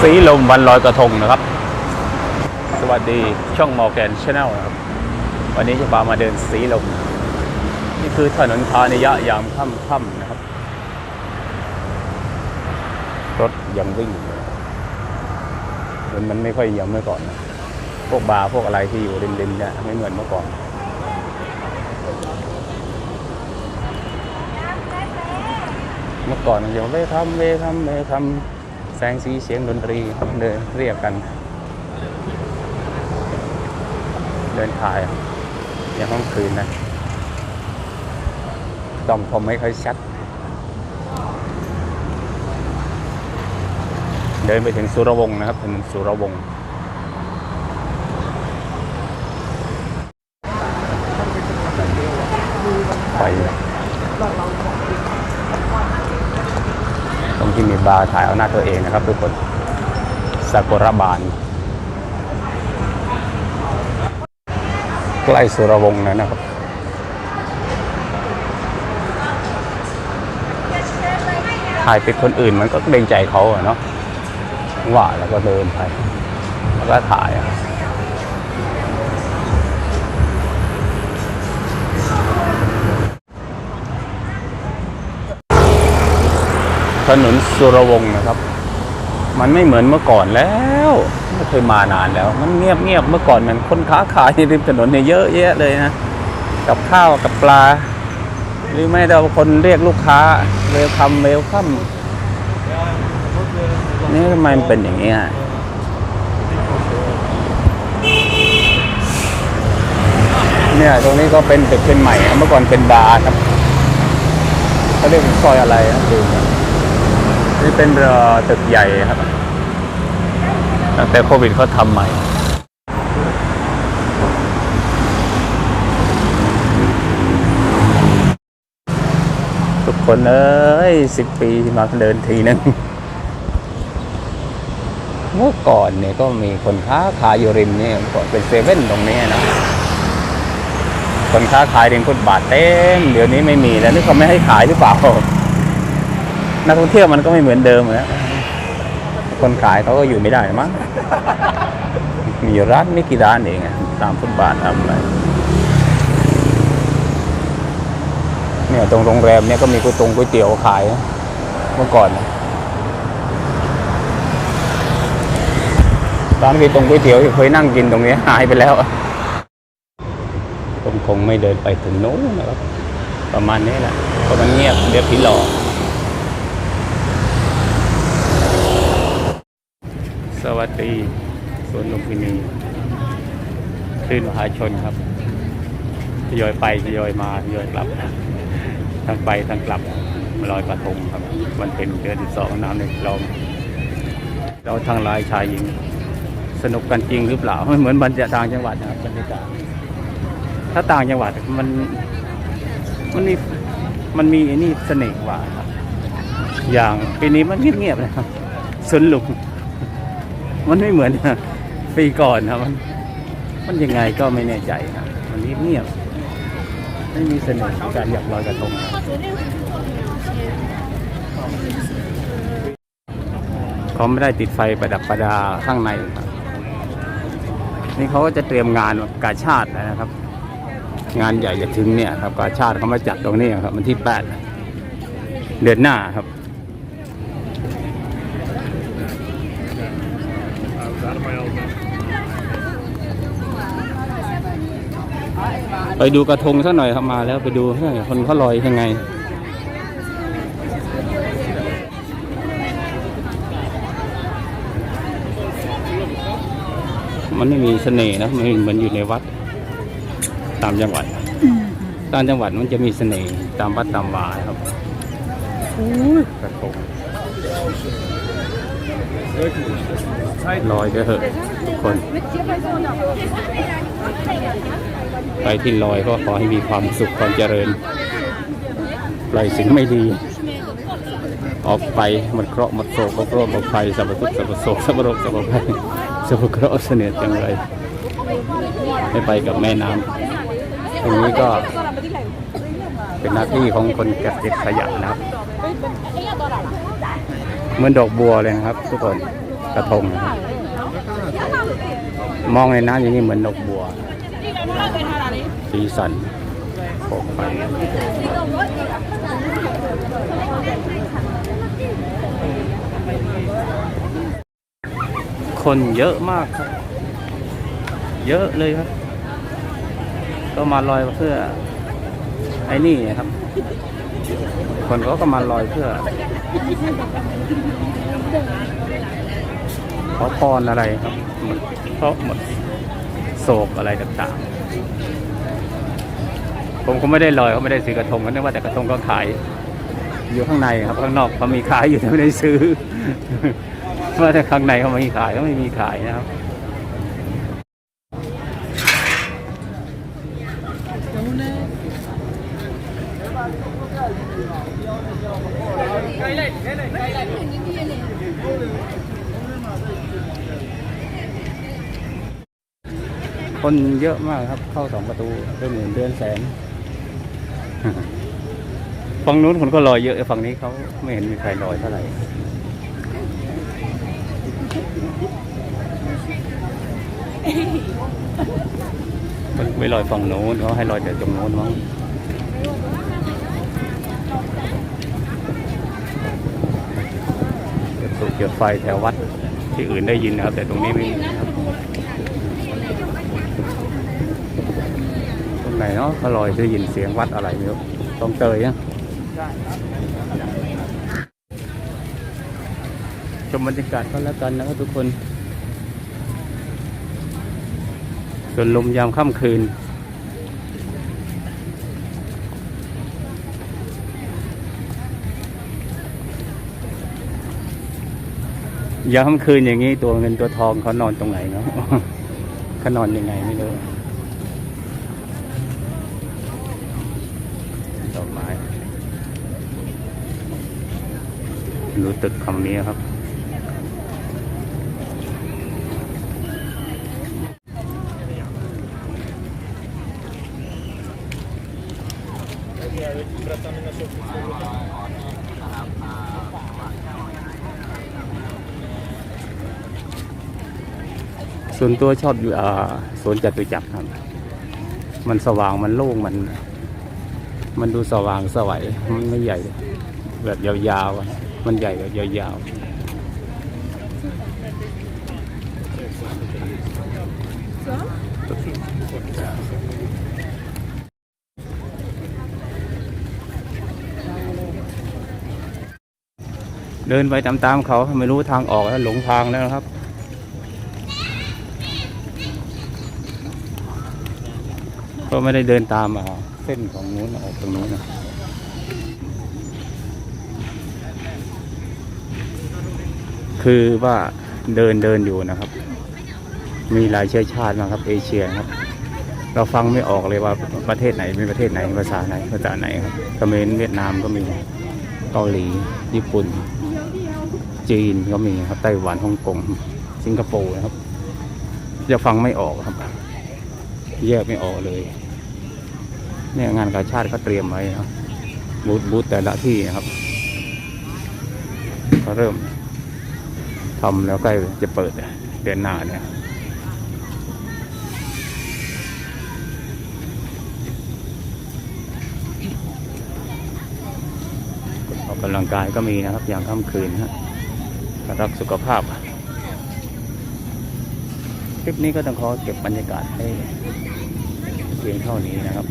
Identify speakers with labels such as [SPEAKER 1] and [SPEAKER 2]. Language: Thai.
[SPEAKER 1] สีลมวันลอยกระทงนะครับ สวัสดีช่องมอแกนชาแนลนะครับ วันนี้จะพามาเดินสีลม นี่คือถนนพานิยะยามค่ำๆนะครับ รถยังวิ่งมันมันไม่ค่อยเยี่ยมเมื่อก่อนนะพวกบาร์พวกอะไรที่อยู่ริมๆเนี่ยไม่เหมือนเมื่อก่อนเมื่อก่อนมันจะเวคัมเวคัมเวคัม แสงสีเสียงดนตรีเดินเรียกกัน เดินถ่ายยังต้องคืนนะดอมผมไม่ค่อยชัด เดินไปถึงสุรวงศ์นะครับถนนสุรวงศ์ไปเลย ตรงที่มีบาร์ถ่ายเอาหน้าตัวเองนะครับทุกคนซากุระบานใกล้สุรวงศ์แล้วนะครับถ่ายเป็นคนอื่นมันก็เกรงใจเขาอะเนาะว่าแล้วก็เดินไป แล้วก็ถ่ายอะ ถนนสุรวงศ์นะครับ มันไม่เหมือนเมื่อก่อนแล้วไม่เคยมานานแล้ว มันเงียบเงียบเมื่อก่อนมันคนค้าขายริมถนนเนี่ยเยอะแยะเลยนะกับข้าวกับปลา หรือไม่เราคนเรียกลูกค้าเวลคัมเวลคัมนี่ทำไมมันเป็นอย่างนี้ยเนี่ยตรงนี้ก็เป็นตึกเป็นใหม่ครับเมื่อก่อนเป็นบาร์ครับเขาเรียกซอยอะไรนะดู นี่เป็นเอ่อตึกใหญ่ครับ ตั้งแต่โควิดเขาทำใหม่ทุกคนเอ้ยสิบปีมาเดินทีนึงเมื่อก่อนเนี่ยก็มีคนค้าขายอยู่ริมเนี่ยเมื่อก่อนเป็นเซเว่นตรงนี้นะคนค้าขายริมฟุตบาทเต็มเดี๋ยวนี้ไม่มีแล้วนี่เขาไม่ให้ขายหรือเปล่า นักท่องเที่ยวมันก็ไม่เหมือนเดิมแล้วคนขายเขาก็อยู่ไม่ได้มั้งมีร้านไม่กี่ร้านเองตามฟุตบาททำอะไรเนี่ยตรงโรงแรมเนี่ยก็มีก๋วยตงก๋วยเตี๋ยวขายเมื่อก่อนร้านก๋วยตงก๋วยเตี๋ยวเคยนั่งกินตรงนี้หายไปแล้วคงคงไม่เดินไปถึงโน้นนะครับประมาณนี้แหละเพราะมันเงียบเดี๋ยวผีหลอกส วัสดีสวนลุมพินีคลื่นมหาชนครับทยอยไปทยอยมาทยอยกลับทั้งไปทั้งกลับลอยกระทงครับวันเป็นเดือนที่สองน้ำในคลองเราทั้งหลายชายหญิง สนุกกันจริงหรือเปล่าไม่เหมือนบรรยากาศต่างจังหวัดนะครับบรรยากาศถ้าต่างจังหวัดมันมันมีมันมีไอ้นี่เสน่ห์กว่าครับ อย่างปีนี้มันเงียบๆนะครับสวนลุม มันไม่เหมือนปีก่อนครับมัน มันยังไงก็ไม่แน่ใจครับมันเงียบไม่มีเสน่ห์ของการอยากลอยกระทงเขาไม่ได้ติดไฟประดับประดาข้างในครับนี่เขาก็จะเตรียมงานกาชาตินะครับ งานใหญ่จะถึงเนี่ยครับกาชาติเขามาจัดตรงนี้ครับ มันที่แปดเดือนหน้าครับ ไปดูกระทงสักหน่อยครับมาแล้วไปดูเฮ้คนเขาลอยยังไง มันไม่มีเสน่ห์นะมันเหมือนอยู่ในวัด ตามจังหวัดตามจังหวัดมันจะมีเสน่ห์ตามวัดตามวาครับกระทง ลอยเด้อเหอะทุกคน ไปที่ลอยก็ขอให้มีความสุขความเจริญปล่อยสิ่งไม่ดี ออกไปหมดเคราะห์หมดโศกโรคหมดภัยสัพพทุกสัพพโศกสัพพโรคสัพพภัยสัพพเคราะห์เสนียดจังเลยให้ไปกับแม่น้ำตรงนี้ก็เป็นหน้าที่ของคนเก็บขยะนะครับ เหมือนดอกบัวเลยนะครับ ทุกคนกระทงมองในน้ำอย่างนี้เหมือนนกบัวสีสันโปกไปคนเยอะมากครับ เยอะเลยครับ ก็มาลอยเพื่อไอ้นี่ครับ คนเขาก็มาลอยเพื่อขอพรอะไรครับหมดเพราะหมดโศกอะไรต่างๆ ผมก็ไม่ได้ลอยเขาไม่ได้ซื้อกระทงก็นึกว่าแต่กระทงก็ขาย อยู่ข้างในครับ ข้างนอกเขามีขายอยู่แต่ไม่ได้ซื้อว่าแต่ข้างในเขาไม่มีขายก็ไม่มีขายนะครับ คนเยอะมากครับ เข้าสองประตูเดือนหมื่นเดือนแสนฝั่งนู้นคนก็ลอยเยอะฝั่งนี้เขาไม่เห็นมีใครลอยเท่าไหร่มันไม่ลอยฝั่งโน้นเขาให้ลอยแต่ตรงโน้นมั้งเกิดสูบเกิดไฟแถววัดที่อื่นได้ยินนะครับ แต่ตรงนี้ไม่มีครับตรงไห นเนาะเขาลอยได้ยินเสียงวัดอะไรไม่รู้ตรงเตยนะชมบรรยากาศก็แล้วกันนะครับทุกคน ส่วนลมยามค่ำคืน ยามค่ำคืนอย่างนี้ตัวเงินตัวทองเขานอนตรงไหนเนาะเขานอนยังไงไม่รู้ดอกไม้ รู้ตึกคำนี้ครับ ส่วนตัวชอบอยู่อ่าสวนจตุจักรครับ มันสว่างมันโล่งมัน มันดูสว่างสวัยมันไม่ใหญ่ แบบยาวๆ มันใหญ่แบบยาวๆ เดินไปตามๆเขาไม่รู้ทางออกแล้วหลงทางแล้วครับก็ไม่ได้เดินตามเส้นของนู้นออกตรงนู้นนะ คือว่าเดินเดินอยู่นะครับ มีหลายเชื้อชาติมาครับ เอเชียครับ เราฟังไม่ออกเลยว่าประเทศไหนเป็นประเทศไหนภาษาไหนภาษาไหนครับเขมรเวียดนามก็มีเกาหลี ญี่ปุ่น จีนก็มีครับไต้หวันฮ่องกงสิงคโปร์นะครับ จะฟังไม่ออกครับ แยกไม่ออกเลยเนี่ยงานกาชาติเขาเตรียมไว้นะครับบูธบูธแต่ละที่นะครับเขาเริ่ม ทำแล้วใกล้จะเปิดเดือนหน้าเนี่ยออกกำลังกายก็มีนะครับ อย่างค่ำคืนนะรักสุขภาพ คลิปนี้ก็ต้องขอเก็บบรรยากาศให้เพียงเท่านี้นะครับ